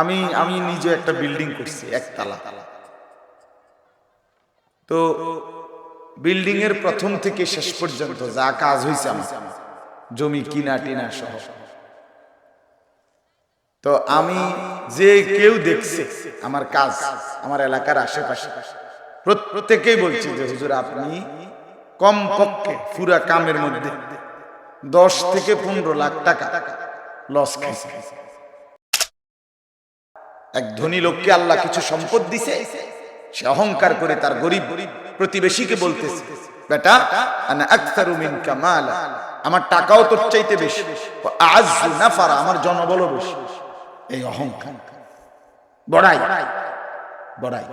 আমি আমি নিজে একটা বিল্ডিং করছি, একতলা। তো বিল্ডিং এর প্রথম থেকে শেষ পর্যন্ত যা কাজ হয়েছে আমার, জমি কিনা টিনা সহ। তো আমি যে কেউ দেখছে আমার কাজ, আমার এলাকার আশেপাশে, প্রত্যেকেই বলছি যে, হুজুর, আপনি কম পক্ষে পুরা কামের মধ্যে দশ থেকে পনেরো লাখ টাকা লস খাইছে এক ধনী লোককে আল্লাহ কিছু সম্পদ দিছে, সে অহংকার করে তার গরিব প্রতিবেশীকে বলতেছে, বেটা আমার টাকাও তোর চাইতে বেশি, ও আযু নাফারা, আমার জনবলও বেশি। এই অহংকার। বড়াই বড়াই।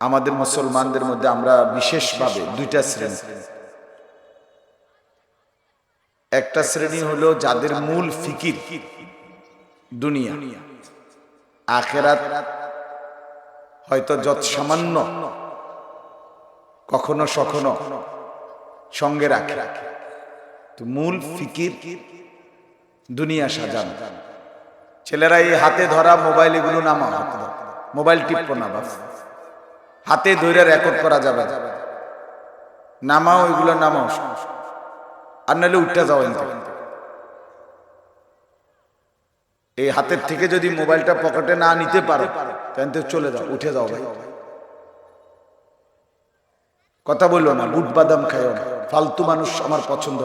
আমাদের মুসলমানদের মধ্যে আমরা বিশেষভাবে দুইটা শ্রেণি। একটা শ্রেণি হলো যাদের মূল ফিকির দুনিয়া। আখেরাত হয়তো যত সামান্য কখনো সখনো সঙ্গে রাখে। রাখে। তো মূল ফিকির দুনিয়া সাজানো। ছেলেরা এই হাতে ধরা মোবাইল এগুলো নামা হাতে মোবাইল টিপো না বাস। হাতে ধরে রেকর্ড করা যাবে। নামাও এগুলো নামাও। আর নাহলে উঠতে যাও এখান থেকে। এই হাতের থেকে যদি মোবাইলটা পকেটে না নিতে পারো, তাহলে চলে যাও, উঠে যাও ভাই। কথা বলল না, বুট বাদাম খাইও না, ফালতু মানুষ আমার পছন্দ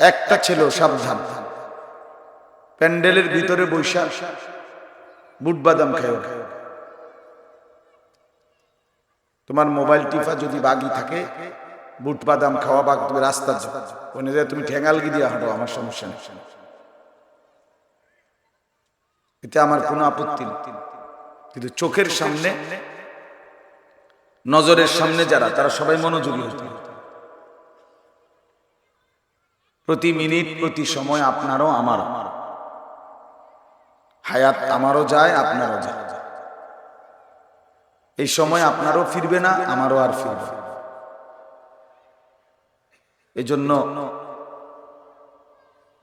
একটা ছিল সাবধান। প্যান্ডেলের ভিতরে বৈশা, বুট বাদাম খাইও তোমার মোবাইল টিফা যদি বাগি থাকে বুট বাদাম খাওয়া বাগ তুমি রাস্তা যাও ওনে যায় তুমি ঠেঙ্গালগি দিয়ে হাঁটো, আমার সমস্যা এতে আমার কোনো আপত্তি কিন্তু চোখের সামনে, নজরের সামনে যারা, তারা সবাই মনোযোগী হতে প্রতি মিনিট, প্রতি সময় আপনারও আমার। হায়াত আমারও যায়, আপনারও যায়। এই সময় আপনারও ফিরবে না, আমারও আর ফিরবে না। এই জন্য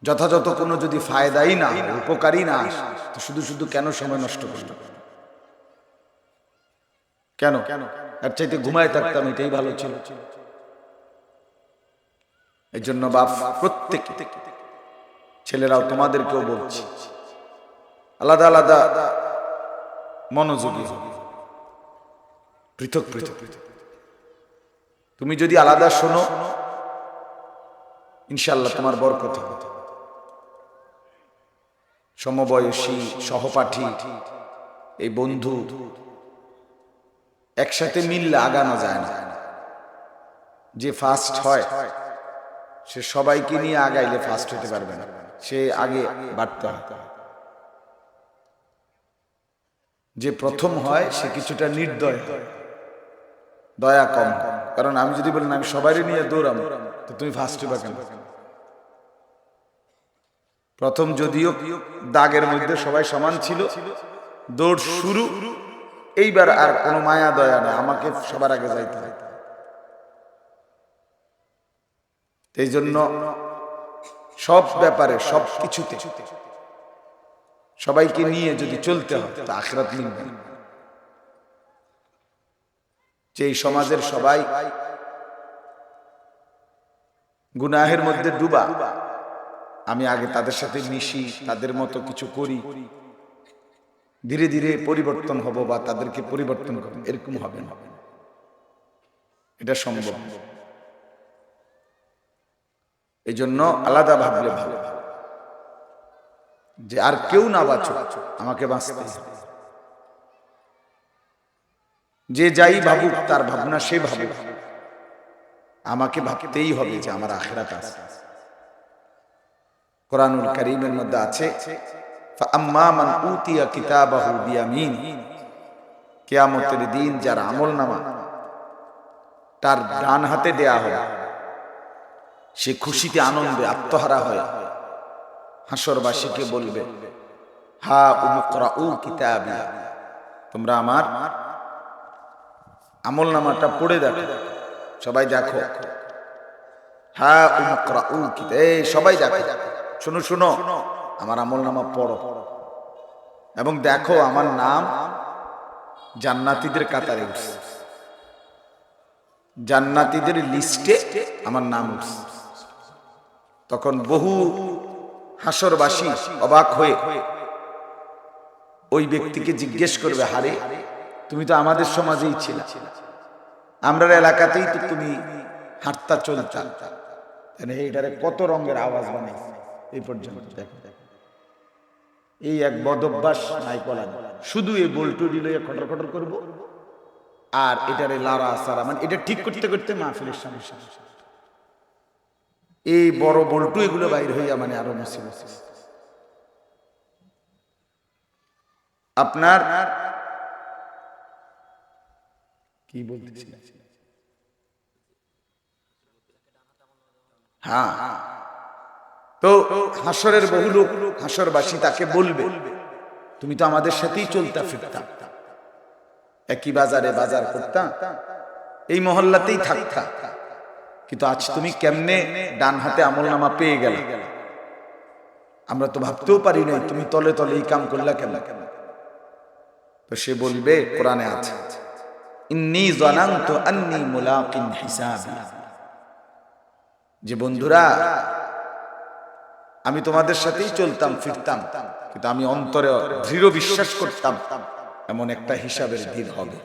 যথাযথ কোনো যদি ফায়দাই না উপকারই না তো শুধু শুধু কেন সময় নষ্ট করতে কেন এর চাইতে ঘুমায় থাকতাম, এটাই ভালো ছিল এই জন্য বাপ, প্রত্যেক ছেলেরাও তোমাদেরকেও বলছি, আলাদা আলাদা মনোযোগী। পৃথক পৃথক তুমি যদি আলাদা শোনো ইনশাল্লাহ তোমার বরকত হবে। সমবয়সী সহপাঠী এই বন্ধু একসাথে মিললে আগানো যায় না। যে ফার্স্ট হয় সে সবাইকে নিয়ে আগাইলে ফার্স্ট হতে পারবে না। সে আগে বাড়তে যে প্রথম হয় সে কিছুটা নির্দয় দয়া কম। কারণ আমি যদি বলি না, আমি সবাই নিয়ে দৌড়াম তো তুমি ফার্স্ট হবা কেন? প্রথম যদিও দাগের মধ্যে সবাই সমান ছিল, দৌড় শুরু, এইবার আর কোনো মায়া, দয়া না আমাকে সবার আগে যাইতে এই জন্য সব ব্যাপারে, সব কিছুতে সবাইকে নিয়ে যদি চলতে হয়, তা আখরাত মিলবে। যে সমাজের সবাই গুনাহের মধ্যে ডুবা। আমি আগে তাদের সাথে মিশি, তাদের মতো কিছু করি। ধীরে ধীরে পরিবর্তন হব বা তাদেরকে পরিবর্তন করব। এরকম হবে না। এটা সম্ভব। এই জন্য আলাদা ভাবলে ভালো। যে আর কেউ না বাঁচো আমাকে বাঁচতে। যে যাই ভাবুক, তার ভাবনা সে ভাবুক। আমাকে ভাবতেই হবে যে আমার আখেরাত আছে। কোরআনুল করিমের মধ্যে আছে কেয়ামতের দিন যার আমল নামা তার ডান হাতে দেয়া হয় সে খুশিতে আনন্দে আত্মহারা হয়। হাসরবাসীকে বলবে, হা উমকরা উ কিতাবিয়া তোমরা আমার আমল নামাটা পড়ে দেখো। সবাই দেখো। হ্যাঁ এই, সবাই দেখো। শুনো শুনো। আমার আমল নামা পড়ো। এবং দেখো, আমার নাম জান্নাতীদের কাতারে উঠছে। জান্নাতীদের লিস্টে আমার নাম উঠছে। তখন বহু হাসরবাসী অবাক হয়ে ওই ব্যক্তিকে জিজ্ঞেস করবে, হারে, তুমি তো আমাদের সমাজেই ছিল। আমরা এলাকাতেই তো তুমি হাঁটতা, চলতা। তাহলে এইটারে কত রঙের আওয়াজ বানাইছে? এই পর্যন্ত দেখো। এই এক বদভ্যাস নাই কলা শুধু এই বল্টু দিলে খটর খটর করব, আর এটারে লারা সারা মানে এটা ঠিক করতে করতে মাহফিলের সমস্যা এই বড় বল্টু এগুলো বাইর হইয়া মানে আরও মুসিবত। আপনার কি বলতেছিলেন হ্যাঁ। তো হাসরের বহু লোক হাসরবাসী তাকে বলবে, তুমি তো আমাদের সাথেই চলতা ফিরতা। একই বাজারে বাজার করতাম এই মহল্লাতেই থাকতা। কিন্তু আজ তুমি কেমনে ডান হাতে আমল নামা পেয়ে গেল? আমরা তো ভাবতেও পারি নাই তুমি তলে তলে এই কাম করলা কেন? তো সে বলবে, কোরআনে আছে। যে বন্ধুরা, আমি তোমাদের সাথেই চলতাম, ফিরতাম, কিন্তু আমি অন্তরে দৃঢ় বিশ্বাস করতাম, এমন একটা হিসাবের দিন হবে।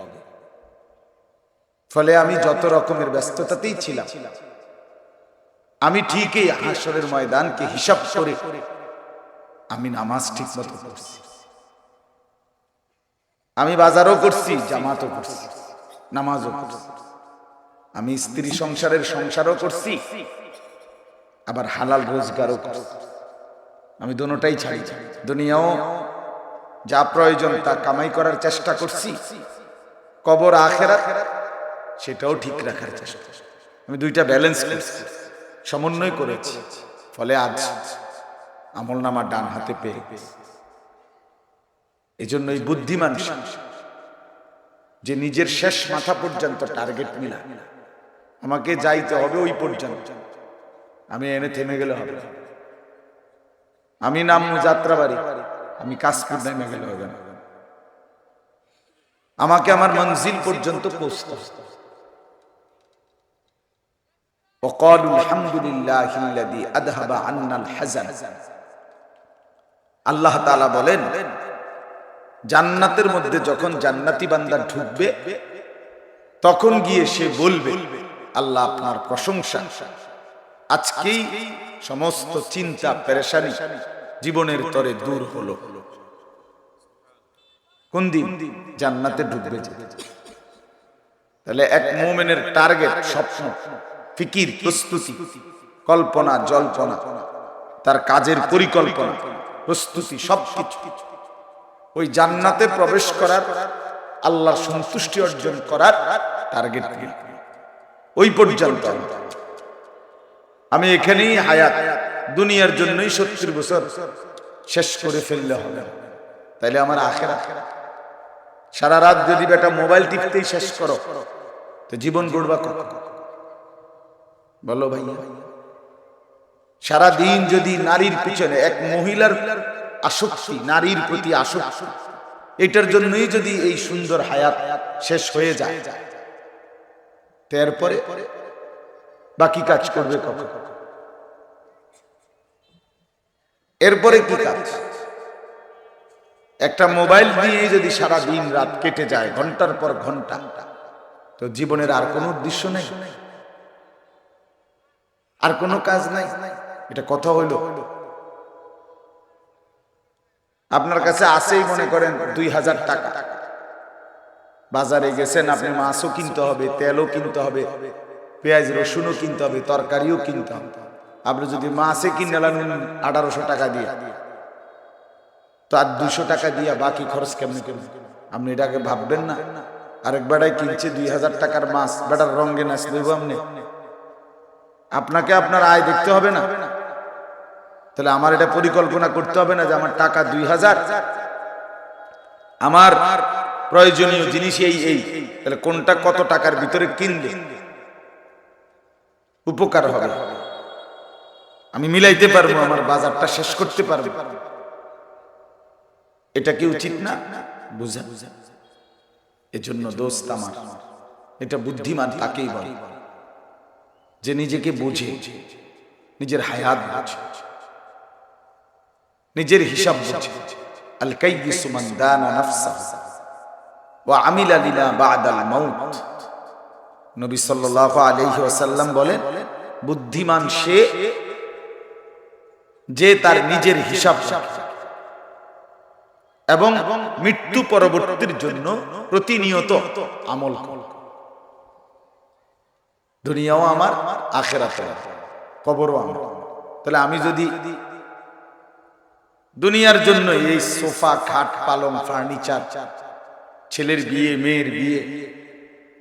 ফলে আমি যত রকমের ব্যস্ততাতেই ছিলাম, আমি ঠিকই হাসরের ময়দানকে হিসাব করে আমি নামাজ ঠিক মতো করছি আমি বাজারও করছি, জামাতও করছি। নামাজও আমি স্ত্রী সংসারের সংসারও করছি, আবার হালাল রোজগারও করছি। আমি দোনোটাই ছাড়ি। দুনিয়াও যা প্রয়োজন তা কামাই করার চেষ্টা করছি, কবর আখেরা সেটাও ঠিক রাখার চেষ্টা। আমি দুইটা ব্যালেন্স করছি, সমন্বয় করেছি, ফলে আজ আমল নামা ডান হাতে পেয়ে এই জন্য এই বুদ্ধিমান যে নিজের শেষ মাথা পর্যন্ত টার্গেট মিলা আমাকে যাইতে হবে ওই পর্যন্ত আমি এনে থেমে গেলে হবে না। আমি নাম যাত্রাবাড়ি আমি কাশপুর নেমে গেলে হবে না আমাকে আমার মঞ্জিল পর্যন্ত পৌঁছতে হবে। وقالوا الحمد لله الذي اذهب عنا الحزن আল্লাহ তাআলা বলেন জান্নাতের মধ্যে যখন জান্নাতি বান্দা ঢুকবে, তখন গিয়ে সে বলবে, আল্লাহ আপনার প্রশংসা। আজকেই সমস্ত চিন্তা, পেরেশানি জীবনের তরে দূর হলো। কোন দিন জান্নাতে ঢুকবে তাহলে এক মোমেনের টার্গেট, স্বপ্ন, ফিকির, প্রস্তুতি, কল্পনা, জল্পনা, তার কাজের পরিকল্পনা, প্রস্তুতি, সবকিছু। ওই জান্নাতে প্রবেশ করার, আল্লাহর সন্তুষ্টি অর্জন করার টার্গেট ওই পর্যন্ত। আমি এখানেই হায়াত, দুনিয়ার জন্যই সত্তর বছর শেষ করে ফেললে হবে। তাইলে আমার আখের সারা রাত যদি বেটা মোবাইল টিপতেই শেষ করো, তো জীবন গড়বা কত বলো ভাইয়া। সারা দিন যদি নারীর পিছনে এক মহিলার আসক্তি, নারীর প্রতি আসক্তি। এটার জন্যই যদি এই সুন্দর হায়াত শেষ হয়ে যায়, তারপরে বাকি কাজ করবে কখন? এরপরে কি কাজ? একটা মোবাইল দিয়ে যদি সারা দিন রাত কেটে যায়, ঘণ্টার পর ঘণ্টা, তো জীবনের আর কোনো উদ্দেশ্য নেই। আর কোনো কাজ নাই। এটা কথা হইল আপনার কাছে আসেই মনে করেন দুই হাজার টাকা। বাজারে গেছেন আপনি মাছও কিনতে হবে, তেলও কিনতে হবে, পেঁয়াজ, রসুনও কিনতে হবে, তরকারিও কিনতে হবে। আপনি যদি মাছে কিনে লানুন আঠারোশো টাকা দিয়ে। তো আর দুশো টাকা দিয়ে বাকি খরচ কেমনি করবেন আপনি এটাকে ভাববেন না। আরেক বেড়ায় কিনছে দুই হাজার টাকার মাছ, বেটার রঙে নাচ দেবো আপনি। আপনাকে আপনার আয় দেখতে হবে না। তাহলে আমার এটা পরিকল্পনা করতে হবে না যে আমার টাকা দুই হাজার। আমার প্রয়োজনীয় জিনিস এই এই। তাহলে কোনটা কত টাকার ভিতরে কিনলে? উপকার হবে। আমি মিলাইতে পারব, আমার বাজারটা শেষ করতে পারব। এটা কি উচিত না? বুঝা। এজন্য দোস্ত আমার, এটা বুদ্ধিমান তাকেই বলে। যে নিজেকে বুঝে, নিজের হায়াত বুঝে। নিজের হিসাব বুঝে। আল দানা নাফসাহু ওয়া আমিলা লিমা বাদাল মাউত। নবী সাল্লাল্লাহু আলাইহি ওয়াসাল্লাম বলেন, বুদ্ধিমান সে যে তার নিজের হিসাব এবং মৃত্যু পরবর্তীর জন্য প্রতিনিয়ত আমল দুনিয়াও আমার আখেরাত কবরও আমার। তাহলে আমি যদি দুনিয়ার জন্য এই সোফা, খাট, পালং, ফার্নিচার, ছেলের বিয়ে, মেয়ের বিয়ে,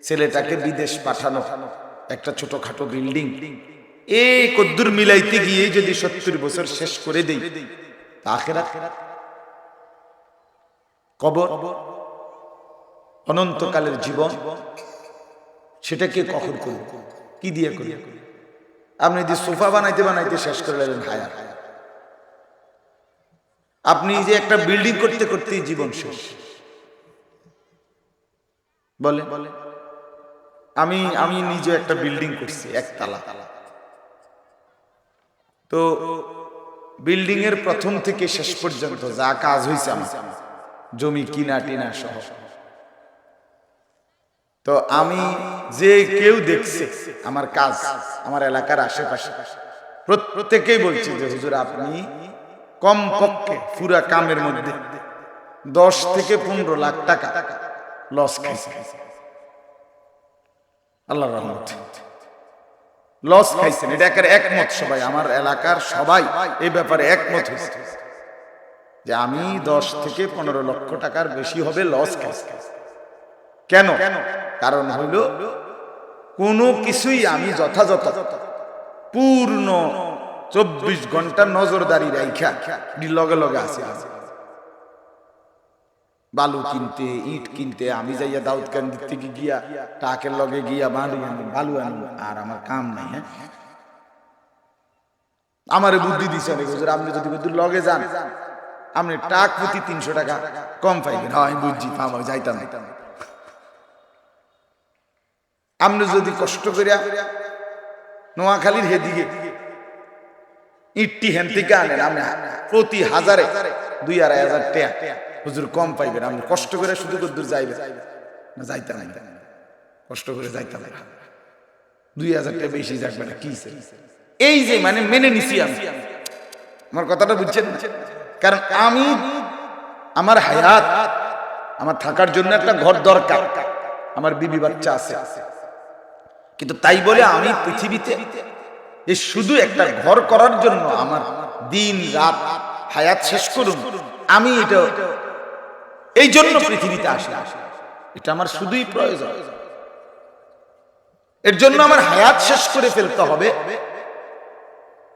ছেলেটাকে বিদেশ পাঠানো, একটা ছোটখাটো বিল্ডিং। এই কদ্দুর মিলাইতে গিয়ে যদি সত্তর বছর শেষ করে দেই কবর, অনন্তকালের জীবন, সেটাকে কখন করব? কি দিয়ে করি আপনি যদি সোফা বানাইতে বানাইতে শেষ করে দিলেন হায়া আপনি যে একটা বিল্ডিং করতে করতে জীবন শেষ। বলে, আমি আমি নিজে একটা বিল্ডিং করছি, একতলা। তো বিল্ডিং এর প্রথম থেকে শেষ পর্যন্ত যা কাজ হয়েছে আমার, জমি কিনা টিনা সহ। তো আমি যে কেউ দেখছে আমার কাজ, আমার এলাকার আশেপাশে, প্রত্যেকেই বলছি যে, হুজুর, আপনি কম পক্ষে পুরা কামের মধ্যে দশ থেকে পনেরো লাখ টাকা লস খাইছে। আল্লাহ রহমত। লস খাইছেন। এটা একের একমত সবাই। আমার এলাকার সবাই এই ব্যাপারে একমত হয়েছে। যে আমি দশ থেকে পনেরো লক্ষ টাকার বেশি হবে লস খাইছি। কেন? কারণ হইল কোনো কিছুই আমি যথাযথ পূর্ণ চব্বিশ ঘণ্টা নজরদারি রাইখা। লগে লগে আছে বালু কিনতে, ইট কিনতে, আমি যাইয়া দাউদ কান্দির থেকে গিয়া টাকের লগে গিয়া বালু আনি বালু আনি, আর আমার কাম নাই হ্যাঁ? আমার বুদ্ধি দিছে অনেক আপনি যদি বুদ্ধি লগে যান, আপনি টাক প্রতি তিনশো টাকা কম পাইবেন। হ্যাঁ আমি বুঝছি পাবো যাইতাম আপনি যদি কষ্ট করিয়া নোয়াখালীর হেদিকে ইটটি হেন থেকে আনেন আপনি প্রতি হাজারে দুই আড়াই হাজার টাকা হুজুর কম পাইবেন, আপনি কষ্ট করে শুধু দূর যাইবে না যাইতাম না কষ্ট করে যাইতে না দুই হাজার টাকা বেশি যাকবে না কি এই যে মানে মেনে নিছি আমি। আমার কথাটা বুঝছেন কারণ আমি, আমার হায়াত, আমার থাকার জন্য একটা ঘর দরকার। আমার বিবি বাচ্চা আছে। কিন্তু তাই বলে আমি পৃথিবীতে এই শুধু একটা ঘর করার জন্য আমার দিন, রাত, হায়াত শেষ করুন, আমি এটা এই জন্য পৃথিবীতে আসি এটা আমার শুধুই প্রয়োজন। এর জন্য আমার হায়াত শেষ করে ফেলতে হবে।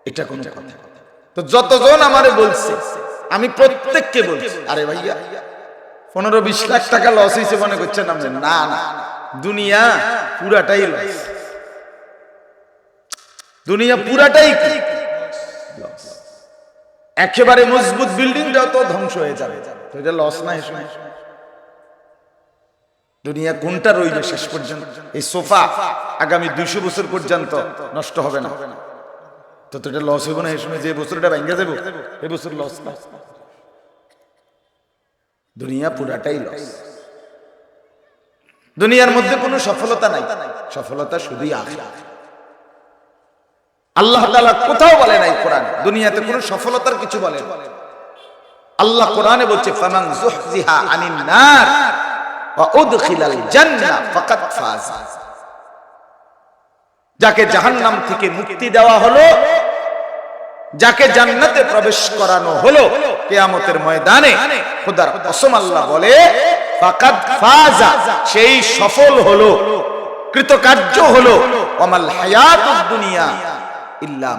এটা কোনো কথা। তো যতজন আমারে বলছে, আমি প্রত্যেককে বলছি, আরে ভাইয়া, পনেরো বিশ লাখ টাকা লস হয়েছে মনে করছেন আপনি? না না। দুনিয়া পুরাটাই লস দুনিয়া পুরাটাই একেবারে মজবুত বিল্ডিংটাও তো ধ্বংস হয়ে যাবে। এটা লস না এসব দুনিয়া কোনটা রইবে শেষ পর্যন্ত? এই সোফা আগামী দুইশো বছর পর্যন্ত নষ্ট হবে না। তো তো এটা লস হইব না এই সময় যে বছর এটা ভেঙে যাব এই বছর লস না। দুনিয়া পুরাটাই লস দুনিয়ার মধ্যে কোনো সফলতা নাই। সফলতা শুধুই আখে আল্লাহ তাআলা কোথাও বলে নাই কোরআন। দুনিয়াতে কোনো সফলতার কিছু বলে আল্লাহ কোরআনে বলছে, ফামান যুহজিহা আনিন যাকে জাহান্নাম থেকে মুক্তি দেওয়া হলো, যাকে জান্নাতে প্রবেশ করানো হলো, কেয়ামতের ময়দানে খোদার কসম আল্লাহ বলে সেই সফল হলো, কৃতকার্য হলো, ওমাল হায়াতুদ দুনিয়া ইল্লা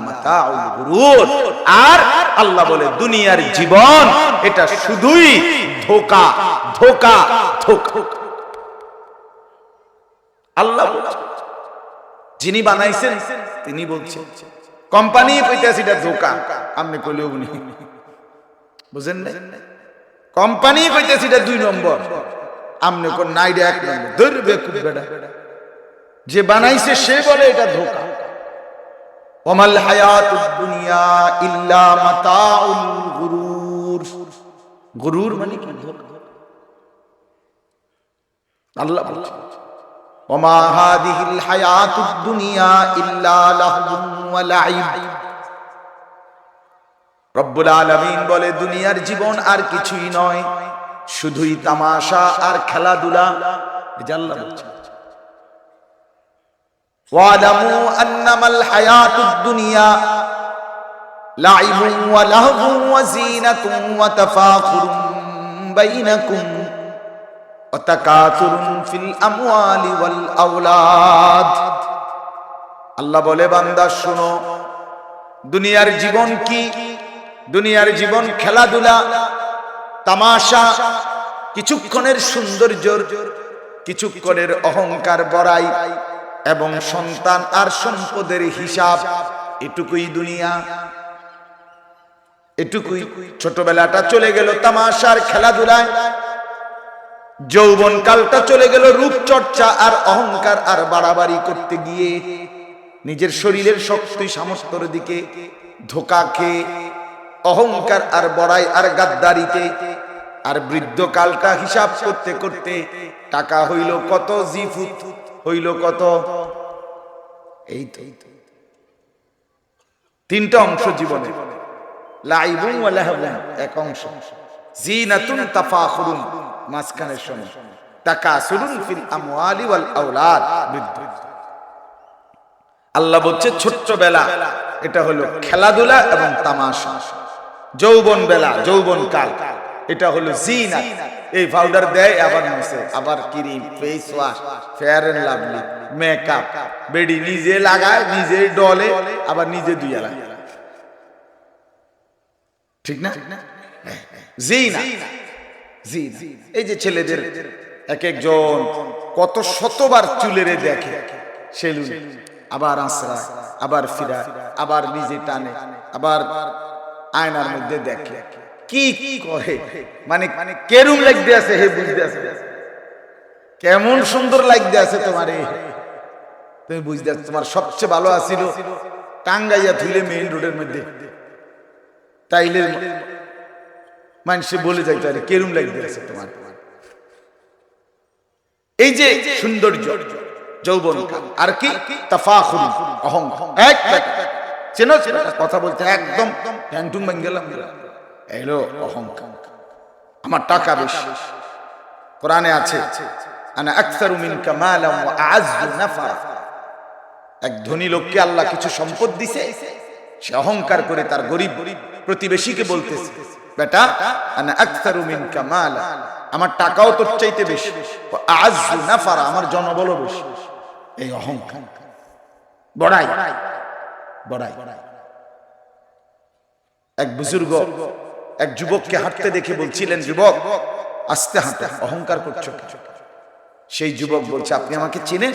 যিনি বানাইছেন, তিনি বলছেন কোম্পানি কইতেছে ধোকা। আপনি উনি। বুঝেন না কোম্পানি দুই নম্বর। আপনি কোন এক নম্বর। ধরবে যে বানাইছে, সে বলে এটা ধোকা। ওমাল দুনিয়া ইল্লা মানে দুনিয়া বলে, দুনিয়ার জীবন আর কিছুই নয়, শুধুই তামাশা আর খেলাধুলা। আল্লাহ واعلموا انما الحياه الدنيا لعب ولهو وزينه وتفاخر بينكم وتكاثر في الاموال والاولاد আল্লাহ বলে বান্দা শুনো দুনিয়ার জীবন কি দুনিয়ার জীবন খেলাধুলা তামাশা কিছুক্ষণের সৌন্দর্য কিছুক্ষণের অহংকার বড়াই এবং সন্তান আর সম্পদের হিসাব এটুকুই দুনিয়া। এটুকুই ছোটবেলাটা চলে গেল তামাশার খেলাধুলায়। যৌবন কালটা চলে গেল রূপচর্চা আর অহংকার আর বাড়াবাড়ি করতে গিয়ে। নিজের শরীরের শক্তি সামর্থ্যের দিকে ধোকা খেয়ে অহংকার আর বড়াই আর গাদ্দারিতে আর বৃদ্ধ কালটা হিসাব করতে করতে টাকা হইল কত জিফুত হইল কত? এই তো। তিনটা অংশ জীবনে। লাইবুন ওয়া লাহবুন, এক অংশ। জিনাতুন তাফাখুরুন, মাঝখানের সময়। তাকাসুরুন ফিল আমওয়ালি ওয়াল আওলাদ, বৃদ্ধ। আল্লাহ বলছে ছোট্ট বেলা এটা হলো খেলাধুলা এবং তামাশা। যৌবন বেলা যৌবন কাল এটা হলো জিনা এই পাউডার দেয়, আবার মুছে। আবার cream face wash Fair and Lovely makeup বেডি নিজে লাগায়, নিজে ডলে, আবার নিজে দুইয়া লাগায় ঠিক না? জিনা জিনা। এই যে ছেলেদের এক একজন কত শতবার চুলেরে দেখে, সেলুন, আবার আশ্রয়, আবার ফিরা আবার নিজে টানে, আবার আয়নার মধ্যে দেখে। কি করে মানে কেরুম লাগতে আছে হে বুঝতে আছে? কেমন সুন্দর লাগতে আছে তোমার? তুমি বুঝতে তোমার সবচেয়ে ভালো আছিল টাঙ্গাইয়া থুইলে মেইন রোডের মধ্যে। তাইলে মানুষে বলে যাইতে আরে কেরুম লাগতে আছে তোমার? এই যে সৌন্দর্য, যৌবন আর কি? তাফাখুর অহং এক চেনো চেনো, কথা বলতে একদম ট্যাংটুম ভেঙে গেলাম। এলো অহংকার। আমার টাকা বেশি। কোরআনে আছে এক ধনী লোককে আল্লাহ কিছু সম্পদ দিছে, সে অহংকার করে তার গরিব প্রতিবেশীকে বলতেছে, বেটা আমার টাকাও তোর চাইতে বেশি। নাফারা, আমার জনবলও বেশি। এই অহংকার। বড়াই। বড়াই। এক বুজুর্গ এক যুবককে হাঁটতে দেখে বলছিলেন, যুবক, আস্তে হাঁটে, অহংকার করছ সেই যুবক বলছে, আপনি আমাকে চিনেন?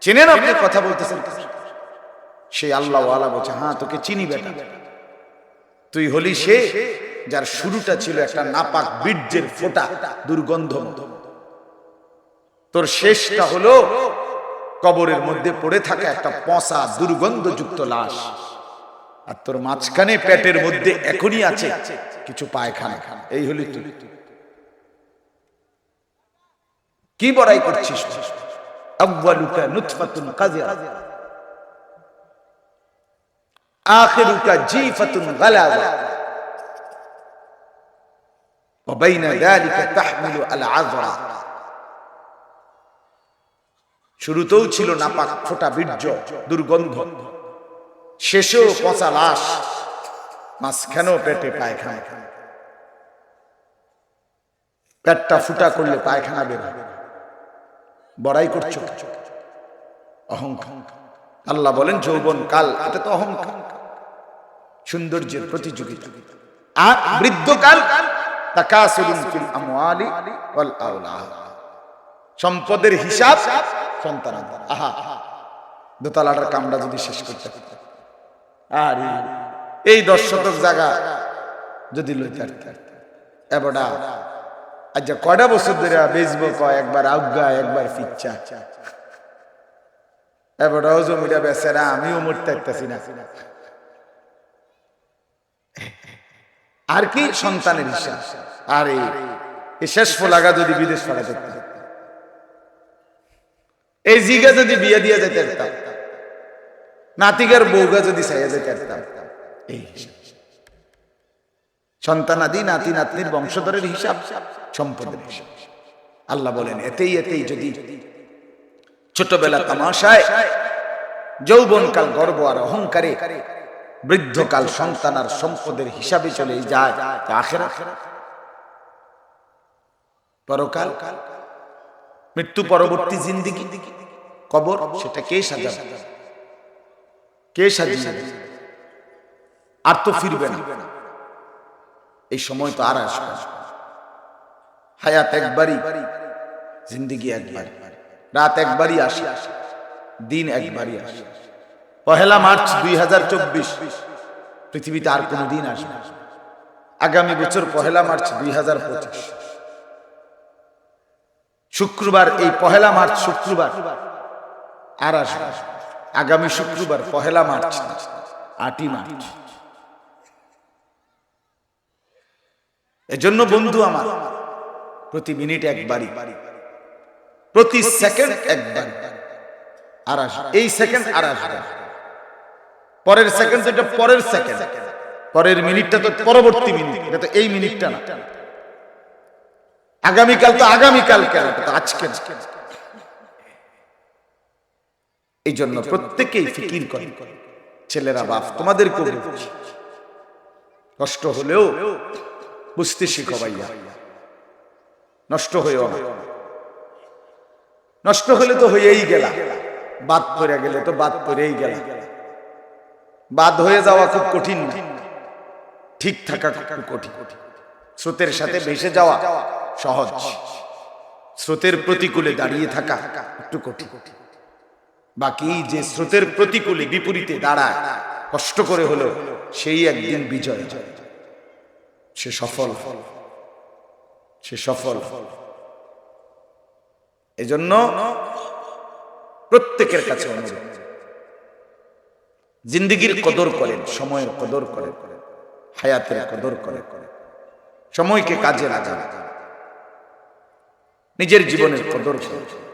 চিনেন আপনি? কথা বলতেছেন। সেই আল্লাহ আলা বলছে হ্যাঁ তোকে চিনি বেটা। তুই হলি সে যার শুরুটা ছিল একটা নাপাক বীর্যের ফোঁটা দুর্গন্ধ তোর শেষটা হলো কবরের মধ্যে পড়ে থাকা একটা পচা দুর্গন্ধযুক্ত লাশ। আর তোর মাঝখানে পেটের মধ্যে এখনই আছে কিছু পায়খানা এই হলি তুই কি বড়াই করছিস আউয়ালুকা নুতফাতুন কাযিরা আখিরুকা জিফাতুন গালাযা وبين ذلك تحمل العذرا শুরুতেও ছিল নাপাক ফোটা বীর্য দুর্গন্ধ শেষেও পচা লাশ মাঝখানেও পেটে পায়খানা। পেটটা ফুটা করলে পায়খানা বের। বড়াই করছ অহংকার। আল্লাহ বলেন যৌবন কাল এটা তো অহংকার। সৌন্দর্যের প্রতিযোগিতা। আর বৃদ্ধকাল সম্পদের হিসাব সন্তান আহা। দোতলাটার কামটা যদি শেষ করতে। আর এই দশ শতক জায়গা যদি আচ্ছা কয়টা বছর ধরে বেচবো কয়, একবার আজ্ঞা একবার ফিচ্ছা এবটাও জমিটা বেচে না, আমিও মরতে পারতেছি না। আর কি সন্তানের হিসাব? আর এই শেষ ফলাগা যদি বিদেশ ফেলা যেত। এই জিগা যদি বিয়ে দিয়ে যেতে পারতাম নাতিকার বউগা যদি চাইয়া যেতে পারতাম এই হিসাব। সন্তানাদি নাতি, নাতনির বংশধরের হিসাব, সম্পদের হিসাব। আল্লাহ বলেন, এতেই এতেই যদি ছোটবেলা তামাশায় যৌবনকাল গর্ব আর অহংকারে বৃদ্ধকাল সন্তান আর সম্পদের হিসাবে চলে যায় আখেরা পরকাল, মৃত্যু পরবর্তী জিন্দিগি, কবর, সেটা কে সাজাবে? কে সাজিয়ে আর তো ফিরবে না। এই সময় তো আর আসবে হায়াত একবারই, জিন্দিগি একবার রাত একবারই আসে, দিন একবারই আসে। পহেলা মার্চ দুই হাজার চব্বিশ, পৃথিবীতে আর কোনো দিন আসবে। আগামী বছর পহেলা মার্চ দুই হাজার পঁচিশ। শুক্রবার, এই পহেলা মার্চ শুক্রবার আর আসবে। আগামী শুক্রবার পহেলা মার্চ, আটই মার্চ। এজন্য বন্ধু আমার, প্রতি মিনিট একবারই, প্রতি সেকেন্ড একবার আর এই সেকেন্ড আর আসবে পরের সেকেন্ড এটা পরের সেকেন্ড, পরের মিনিটটা তো পরবর্তী মিনিট, এটা তো এই মিনিটটা না। আগামীকাল তো আগামীকাল কেন আজকে না। এই জন্য প্রত্যেকেই ফিকির করে। ছেলেরা বাপ তোমাদেরকেও বলছি। কষ্ট হলেও বুঝতে শিখো ভাইয়া নষ্ট হয়েও না। নষ্ট হলে তো হয়েই গেলা। বাদ পড়ে গেলে তো বাদ পড়েই গেলা। বাদ হয়ে যাওয়া খুব কঠিন ঠিক থাকা খুব কঠিন। স্রোতের সাথে ভেসে যাওয়া সহজ। স্রোতের প্রতিকূলে দাঁড়িয়ে থাকা একটু কঠিন। কঠিন। বাকি যে স্রোতের প্রতিকূলে বিপরীতে দাঁড়ায়, কষ্ট করে হলো সেই একদিন বিজয়। সে সফল। সে সফল। এজন্য প্রত্যেকের কাছে অনুরোধ। জিন্দিগির কদর করেন, সময়ের কদর করেন, হায়াতের কদর করে সময়কে কাজে লাগান। নিজের জীবনের কদর করেন।